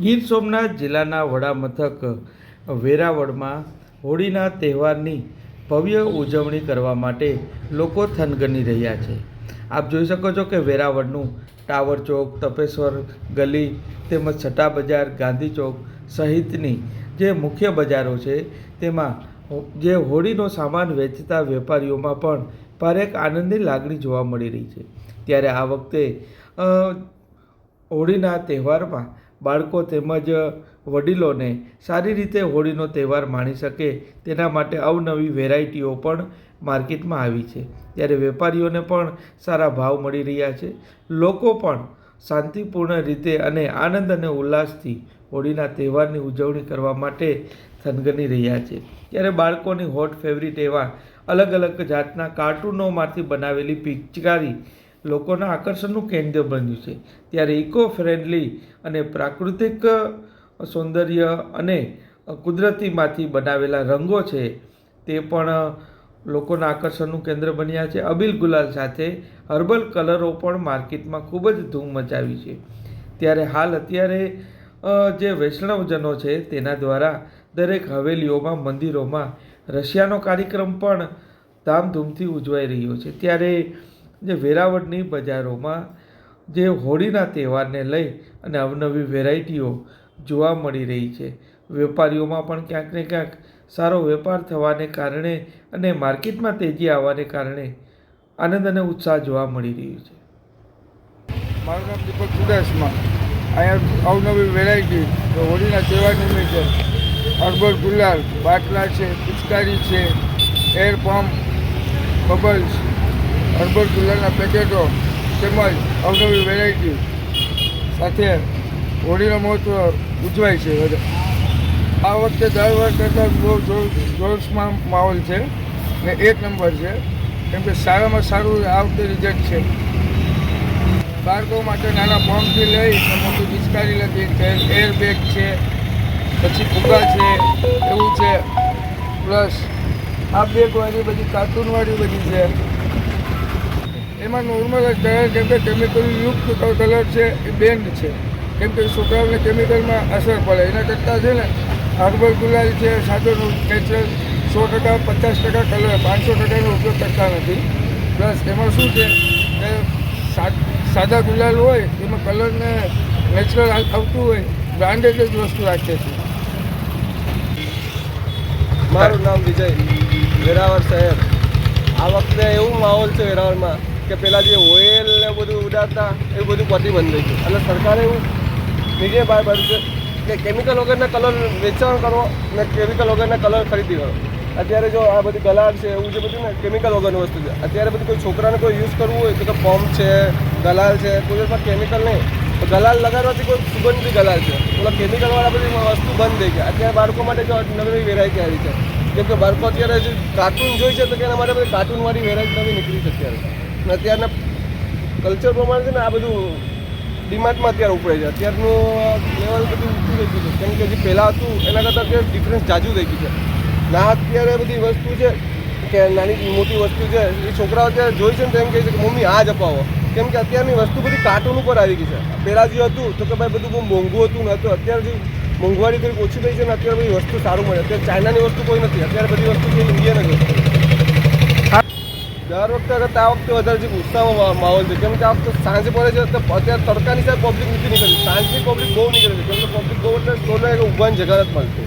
ગીર સોમનાથ જિલ્લાના વડામથક વેરાવળમાં હોળીના તહેવારની ભવ્ય ઉજવણી કરવા માટે લોકો થનગની રહ્યા છે. આપ જોઈ શકો છો કે વેરાવળનું ટાવર ચોક, તપેશ્વર ગલી તેમજ છટા બજાર, ગાંધી ચોક સહિતની જે મુખ્ય બજારો છે તેમાં જે હોળીનો સામાન વેચતા વેપારીઓમાં પણ ભારેક આનંદની લાગણી જોવા મળી રહી છે. ત્યારે આ વખતે હોળીના તહેવારમાં બાળકો તેમજ વડીલોને સારી રીતે હોળીનો તહેવાર માણી શકે તેના માટે અવનવી વેરાયટીઓ પણ માર્કેટમાં આવી છે. ત્યારે વેપારીઓને પણ સારા ભાવ મળી રહ્યા છે. લોકો પણ શાંતિપૂર્ણ રીતે અને આનંદ અને ઉલ્લાસથી હોળીના તહેવારની ઉજવણી કરવા માટે થનગની રહ્યા છે. ત્યારે બાળકોની હોટ ફેવરિટ એવા અલગ અલગ જાતના કાર્ટૂનોમાંથી બનાવેલી પિચકારી લોકોના આકર્ષણનું કેન્દ્ર બન્યું છે. ત્યારે ઇકો ફ્રેન્ડલી અને પ્રાકૃતિક સૌંદર્ય અને કુદરતીમાંથી બનાવેલા રંગો છે તે પણ લોકોના આકર્ષણનું કેન્દ્ર બન્યા છે. અબિલ ગુલાલ સાથે હર્બલ કલરો પણ માર્કેટમાં ખૂબ જ ધૂમ મચાવી છે. ત્યારે હાલ અત્યારે જે વૈષ્ણવજનો છે તેના દ્વારા દરેક હવેલીઓમાં, મંદિરોમાં રશિયાનો કાર્યક્રમ પણ ધામધૂમથી ઉજવાઈ રહ્યો છે. ત્યારે જે વેરાવળની બજારોમાં જે હોળીના તહેવારને લઈ અને અવનવી વેરાયટીઓ જોવા મળી રહી છે. વેપારીઓમાં પણ ક્યાંક ને ક્યાંક સારો વેપાર થવાને કારણે અને માર્કેટમાં તેજી આવવાને કારણે આનંદ અને ઉત્સાહ જોવા મળી રહ્યો છે. મારું નામ દીપક ચુડાસમા અહીંયા અવનવી વેરાયટી હોળીના તહેવાર નિમિત્તે અરબર ગુલાલ, બાટલા છે, પિચકારી છે, એર પંપ બબલ્સ અરબર કુલરના પેકેટો તેમજ અવનવી વેરાયટી સાથે હોળીનો મહોત્સવ ઉજવાય છે આ વખતે દર વર્ષ કરતાં બહુ જોશમાં માહોલ છે ને એક નંબર છે. કેમ કે સારામાં સારું આ વખતે રિઝલ્ટ છે. બાળકો માટે નાના પંપથી લઈ મોટી પિચકારી લગી છે. એર છે, પછી ફુગા છે, એવું છે. પ્લસ આ બેગવાળી બધી કાર્ટૂનવાળી બધી છે. એમાં નોર્મલ જ કલર કેમ કે કેમિકલ યુક્ત કલર છે, એ બેન્ડ છે. કેમ કે છોકરાઓને કેમિકલમાં અસર પડે. એના કરતાં છે ને, હર્બલ ગુલાલ છે સાદો નેચરલ સો ટકા, પચાસ ટકા કલર, પાંચસો ટકાનો ઉપયોગ કરતા નથી. પ્લસ એમાં શું છે કે સાદા ગુલાલ હોય, એમાં કલરને નેચરલ આવતું હોય બ્રાન્ડેડ જ વસ્તુ રાખીએ છીએ મારું નામ વિજય, વેરાવળ શહેર. આ વખતે એવું માહોલ છે વેરાવળમાં કે પહેલાં જે ઓઇલ ને બધું ઉડાડતા એ બધું પ્રતિબંધ થઈ ગયું. અને સરકારે એવું નિર્ણય બહાર પાડ્યું છે કે કેમિકલ વગરના કલર વેચાણ કરો ને કેમિકલ વગરના કલર ખરીદી કરો. અત્યારે જો આ બધી ગલાડ છે, એવું જે બધું ને કેમિકલ વગરની વસ્તુ છે, અત્યારે બધું કોઈ છોકરાને કોઈ યુઝ કરવું હોય તો કે પંપ છે ગલાલ છે, કોઈ પણ કેમિકલ નહીં. તો ગલાલ લગાડવાથી કોઈ સુગંધી ગલાલ છે. ઓલા કેમિકલવાળા બધી વસ્તુ બંધ થઈ ગયા. અત્યારે બાળકો માટે જો નવી વેરાયટી આવી છે. કેમ કે બાળકો અત્યારે કાર્ટૂન જોઈ છે તો એના માટે બધી કાર્ટૂનવાળી વેરાયટી નવી નીકળી છે અત્યારે. અને અત્યારના કલ્ચર પ્રમાણે છે ને આ બધું ડિમાન્ડમાં અત્યારે ઉપડે છે. અત્યારનું લેવલ બધું ઊંચું થઈ ગયું છે. કેમ કે જે પહેલાં હતું, એના કરતાં અત્યારે ડિફરન્સ જાજુ થઈ ગયું છે. ના, અત્યારે બધી વસ્તુ છે, કે નાની મોટી વસ્તુ છે, એ છોકરાઓ અત્યારે જોઈ છે ને તેમ કહે છે કે, મમ્મી, આ જ અપાવો. કેમ કે અત્યારની વસ્તુ બધી કાર્ટૂન ઉપર આવી ગઈ છે. પહેલાં જે હતું, તો કે ભાઈ બધું બહુ મોંઘું હતું ને તો અત્યારે જે મોંઘવારી થોડીક ઓછી થઈ છે ને, અત્યારે બધી વસ્તુ સારું મળે. અત્યારે ચાઇનાની વસ્તુ કોઈ નથી. અત્યારે બધી વસ્તુ છે ઇન્ડિયન વસ્તુ. દર વખતે કરતાં આ વખતે વધારે જે ઉત્સાહમાં માહોલ છે, કેમ કે આ વખતે સાંજે પડે છે અત્યારે તડકાની સાહેબ પબ્લિક નથી નીકળતી. સાંજની પબ્લિક બહુ નીકળે છે. કેમ કે પબ્લિક બહુ એટલે સ્ટોલે ઊભાની જગ્યા જ મળતી.